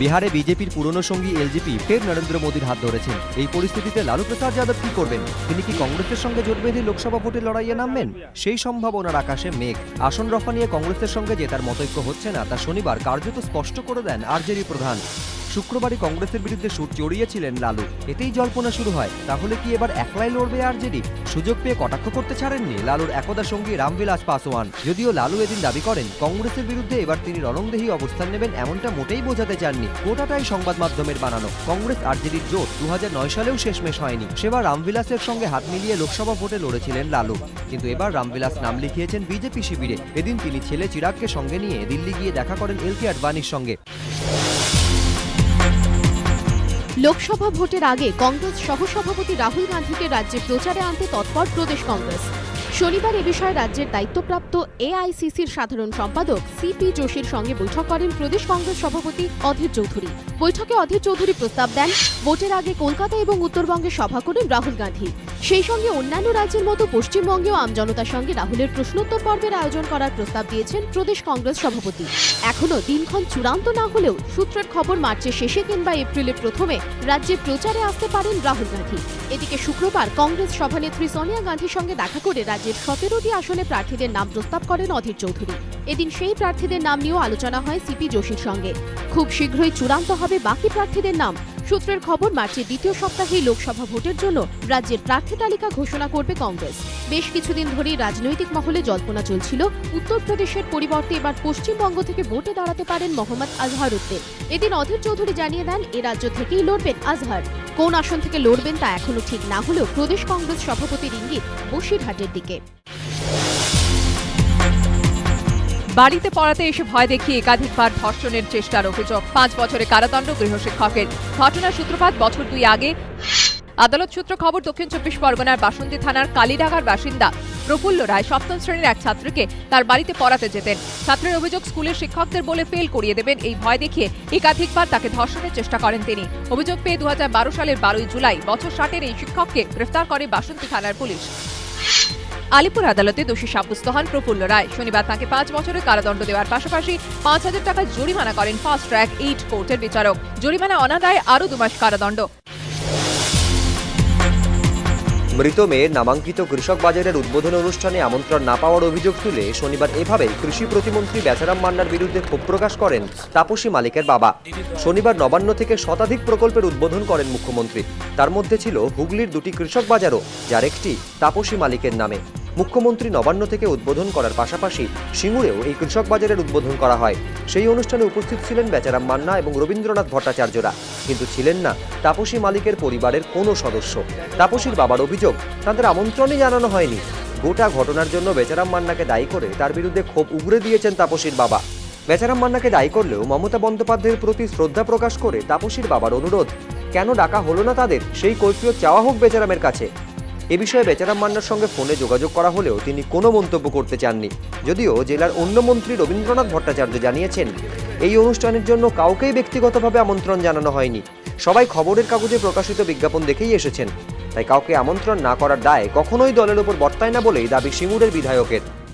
বিহারে বিজেপির পুরনো সঙ্গী এলজেপি ফের নরেন্দ্র মোদীর হাত ধরেছেন। এই পরিস্থিতিতে লালু প্রসাদ যাদব কি করবেন? তিনি কি কংগ্রেসের সঙ্গে জোট বেঁধে লোকসভা ভোটে লড়াইয়ে নামবেন? সেই সম্ভাবনার আকাশে মেঘ। আসন রফা নিয়ে কংগ্রেসের সঙ্গে জেতার মতৈক্য হচ্ছে না, তা শনিবার কার্যত স্পষ্ট করে দেন আরজেডি প্রধান। শুক্রবারই কংগ্রেসের বিরুদ্ধে সুর চড়িয়েছিলেন লালু। এতেই জল্পনা শুরু হয়, তাহলে কি এবার একলাই লড়বে আরজেডি? সুযোগ পেয়ে কটাক্ষ করতে ছাড়েননি লালুর একদা সঙ্গী রামবিলাস পাসওয়ান যদিও লালু এদিন দাবি করেন, কংগ্রেসের বিরুদ্ধে এবার তিনি রণংদেহী অবস্থান নেবেন এমনটা মোটেই বোঝাতে চাননি। গোটাটাই সংবাদ মাধ্যমের বানানো। কংগ্রেস আরজেডির জোট দু হাজার নয় সালেও শেষমেশ হয়নি। সেবার রামবিলাসের সঙ্গে হাত মিলিয়ে লোকসভা ভোটে লড়েছিলেন লালু। কিন্তু এবার রামবিলাস নাম লিখিয়েছেন বিজেপি শিবিরে। এদিন তিনি ছেলে চিরাগকে সঙ্গে নিয়ে দিল্লি গিয়ে দেখা করেন এল কে আডবাণীর সঙ্গে। লোকসভা ভোটের আগে কংগ্রেস সহসভাপতি রাহুল গান্ধীকে রাজ্যে প্রচারে আনতে তৎপর প্রদেশ কংগ্রেস। শনিবার এ বিষয়ে রাজ্যের দায়িত্বপ্রাপ্ত এআইসিসির সাধারণ সম্পাদক সিপি যোশীর সঙ্গে বৈঠক করেন প্রদেশ কংগ্রেস সভাপতি অধীর চৌধুরী। বৈঠকে অধীর চৌধুরী প্রস্তাব দেন, ভোটের আগে কলকাতা এবং উত্তরবঙ্গে সভা করেন রাহুল গান্ধী। সেই সঙ্গে অন্যান্য রাজ্যের মতো পশ্চিমবঙ্গেও আমজনতার সঙ্গে রাহুলের প্রশ্নোত্তর পর্বের আয়োজন করার প্রস্তাব দিয়েছেন প্রদেশ কংগ্রেস সভাপতি। এখনও দিনক্ষণ চূড়ান্ত না হলেও সূত্রের খবর মার্চের শেষে কিংবা এপ্রিলের প্রথমে রাজ্যে প্রচারে আসতে পারেন রাহুল গান্ধী। এদিকে শুক্রবার কংগ্রেস সভানেত্রী সোনিয়া গান্ধীর সঙ্গে দেখা করে রাজ্যের সতেরোটি আসনে প্রার্থীদের নাম প্রস্তাব করেন অধীর চৌধুরী। এদিন সেই প্রার্থীদের নাম নিয়েও আলোচনা হয় সিপি যোশীর সঙ্গে। খুব শীঘ্রই চূড়ান্ত হবে বাকি প্রার্থীদের নাম। সূত্রের খবর, মার্চের দ্বিতীয় সপ্তাহেই লোকসভা ভোটের জন্য রাজ্যের প্রার্থী তালিকা ঘোষণা করবে কংগ্রেস। বেশ কিছুদিন ধরেই রাজনৈতিক মহলে জল্পনা চলছিল, উত্তরপ্রদেশের পরিবর্তে এবার পশ্চিমবঙ্গ থেকে ভোটে দাঁড়াতে পারেন মোহাম্মদ আজহারউদ্দিন এদিন অধীর চৌধুরী জানিয়ে দেন, এ রাজ্য থেকেই লড়বেন আজহার। কোন আসন থেকে লড়বেন তা এখনও ঠিক না হলেও প্রদেশ কংগ্রেস সভাপতির ইঙ্গিত বসিরহাটের দিকে। বাড়িতে পড়াতে এসে ভয় দেখিয়ে একাধিকবার ধর্ষণের চেষ্টার অভিযোগ। পাঁচ বছরে কারাদণ্ড গৃহশিক্ষকের। ঘটনার সূত্রপাত বছর দুই আগে। আদালত সূত্র খবর, দক্ষিণ চব্বিশ পরগনার বাসন্তী থানার কালীডাগার বাসিন্দা প্রফুল্ল রায় সপ্তম শ্রেণির এক ছাত্রকে তার বাড়িতে পড়াতে যেতেন। ছাত্রের অভিযোগ, স্কুলের শিক্ষকদের বলে ফেল করিয়ে দেবেন এই ভয় দেখিয়ে একাধিকবার তাকে ধর্ষণের চেষ্টা করেন তিনি। অভিযোগ পেয়ে দু হাজার বারো সালের বারোই জুলাই বছর ষাটের এই শিক্ষককে গ্রেফতার করে বাসন্তী থানার পুলিশ। আলিপুর আদালতে দোষী সাব্যস্ত হন প্রফুল্ল রায়। শনিবার তাকে পাঁচ বছরের কারাদণ্ড দেওয়ার পাশাপাশি পাঁচ হাজার টাকা জরিমানা করেন ফাস্ট ট্র্যাক এইট কোর্টের বিচারক। জরিমানা অনাদায় আরও দুমাস কারাদণ্ড। মৃত মেয়ের নামাঙ্কিত কৃষক বাজারের উদ্বোধন অনুষ্ঠানে আমন্ত্রণ না পাওয়ার অভিযোগ তুলে শনিবার এভাবে কৃষি প্রতিমন্ত্রী বেচারাম মান্নার বিরুদ্ধে ক্ষোভ প্রকাশ করেন তাপসী মালিকের বাবা। শনিবার নবান্ন থেকে শতাধিক প্রকল্পের উদ্বোধন করেন মুখ্যমন্ত্রী। তার মধ্যে ছিল হুগলির দুটি কৃষক বাজারও, যার একটি তাপসী মালিকের নামে। মুখ্যমন্ত্রী নবান্ন থেকে উদ্বোধন করার পাশাপাশি সিঙ্গুরেও এই কৃষক বাজারের উদ্বোধন করা হয়। সেই অনুষ্ঠানে উপস্থিত ছিলেন বেচারাম মান্না এবং রবীন্দ্রনাথ ভট্টাচার্যরা। কিন্তু ছিলেন না তাপসী মালিকের পরিবারের কোনো সদস্য। তাপসীর বাবার অভিযোগ, তাদের আমন্ত্রণই জানানো হয়নি। গোটা ঘটনার জন্য বেচারাম মান্নাকে দায়ী করে তার বিরুদ্ধে ক্ষোভ উগরে দিয়েছেন তাপসীর বাবা। বেচারাম মান্নাকে দায়ী করলেও মমতা বন্দ্যোপাধ্যায়ের প্রতি শ্রদ্ধা প্রকাশ করে তাপসীর বাবার অনুরোধ, কেন ডাকা হলো না তাদের? সেই কৈফিয়ত চাওয়া হোক বেচারামের কাছে। এ বিষয়ে বেচারাম মান্নার সঙ্গে ফোনে যোগাযোগ করা হলেও তিনি কোনো মন্তব্য করতে চাননি। যদিও জেলার অন্য মন্ত্রী রবীন্দ্রনাথ ভট্টাচার্য জানিয়েছেন, এই অনুষ্ঠানের জন্য কাউকেই ব্যক্তিগতভাবে আমন্ত্রণ জানানো হয়নি। সবাই খবরের কাগজে প্রকাশিত বিজ্ঞাপন দেখেই এসেছেন। তাই কাউকে আমন্ত্রণ না করার দায় কখনোই দলের ওপর বর্তায় না বলেই দাবি সিঙ্গুরের বিধায়কের।